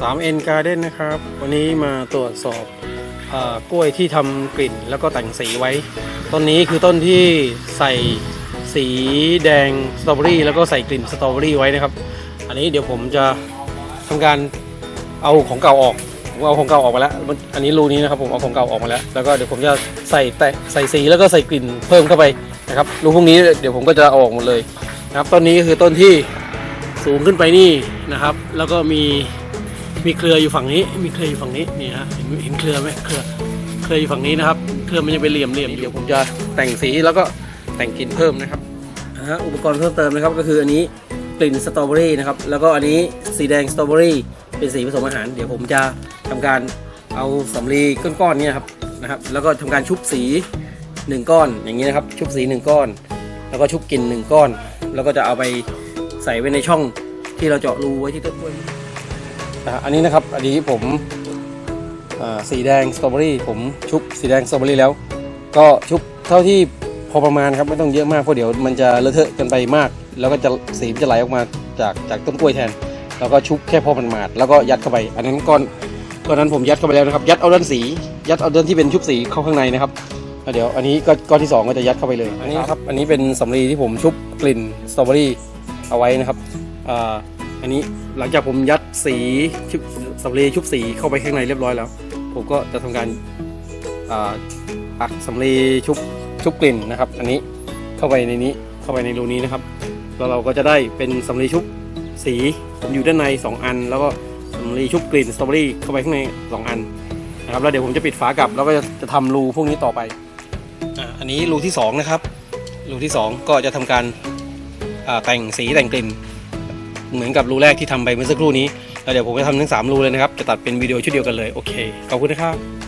3N Garden นะครับ วันนี้มาตรวจสอบอกล้วยที่ทำกลิ่นแล้วก็แต่งสีไว้ ต้นนี้คือต้นที่ใส่สีแดงสตรอเบอรี่แล้วก็ใส่กลิ่นสตรอเบอรี่ไว้นะครับ อันนี้เดี๋ยวผมจะทำการเอาของเก่าออกผมเอาของเก่าออกมาแล้ว อันนี้รูนี้นะครับผมเอาของเก่าออกมาแล้ว แล้วก็เดี๋ยวผมจะใส่แตะใส่สีแล้วก็ใส่กลิ่นเพิ่มเข้าไปนะครับ รูพวกนี้เดี๋ยวผมก็จะอออกหมดเลยนะครับ ต้นนี้คือต้นที่สูงขึ้นไปนี่นะครับ แล้วก็มี มีเครืออยู่ฝั่งนี้ มีเครืออยู่ฝั่งนี้นี่ฮะเห็นเห็นเครือไหมเครือเครืออยู่ฝั่งนี้นะครับ เครือมันจะเป็นเหลี่ยมเหลี่ยมเดี๋ยวผมจะแต่งสีแล้วก็แต่งกลิ่นเพิ่มนะครับอ่าฮะอุปกรณ์เพิ่มเติมนะครับก็คืออันนี้กลิ่นสตรอเบอรี่นะครับแล้วก็อันนี้สีแดงสตรอเบอรี่เป็นสีผสมอาหาร เดี๋ยวผมจะทำการเอาสำลีก้อนๆเนี่ยครับนะครับ แล้วก็ทำการชุบสีหนึ่งก้อนอย่างนี้นะครับ ชุบสีหนึ่งก้อน แล้วก็ชุบกลิ่นหนึ่งก้อน แล้วก็จะเอาไปใส่ไว้ในช่องที่เราเจาะรูไว้ที่ต้นกล้วย อันนี้นะครับอันนี้ผมสีแดงสตรอเบอรี่ผมชุบสีแดงสตรอเบอรี่แล้ว ก็ชุบเท่าที่พอประมาณครับไม่ต้องเยอะมากเพราะเดี๋ยวมันจะเลอะเทอะกันไปมาก แล้วก็จะสีจะไหลออกมาจากจากต้นกล้วยแทน แล้วก็ชุบแค่พอมันมาดแล้วก็ยัดเข้าไป อันนั้นก้อนก้อนนั้นผมยัดเข้าไปแล้วนะครับ ยัดเอาด้านสี ยัดเอาด้านที่เป็นชุบสีเข้าข้างในนะครับเดี๋ยวอันนี้ก็ก้อนที่สองก็จะยัดเข้าไปเลยอันนี้ครับอันนี้เป็นสำลีที่ผมชุบกลิ่นสตรอเบอรี่เอาไว้นะครับ อันนี้หลังจากผมยัดสีชุบสำลีชุบสีเข้าไปข้างในเรียบร้อยแล้ว ผมก็จะทำการอักสำลีชุบชุบกลิ่นนะครับ อันนี้เข้าไปในนี้เข้าไปในรูนี้นะครับ แล้วเราก็จะได้เป็นสำลีชุบสีผมอยู่ด้านใน 2 อัน แล้วก็สำลีชุบกลิ่นสตรอเบอรี่เข้าไปข้างใน 2 อันนะครับแล้วเดี๋ยวผมจะปิดฝากลับ แล้วก็จะจะทำรูพวกนี้ต่อไปอันนี้รูที่2นะครับรูที่ 2 ก็จะทำการแต่งสีแต่งกลิ่น เหมือนกับรูแรกที่ทำไปเมื่อสักครู่นี้แล้วเดี๋ยวผมจะทำทั้งสามรูเลยนะครับจะตัดเป็นวิดีโอชุดเดียวกันเลยโอเคขอบคุณนะครับ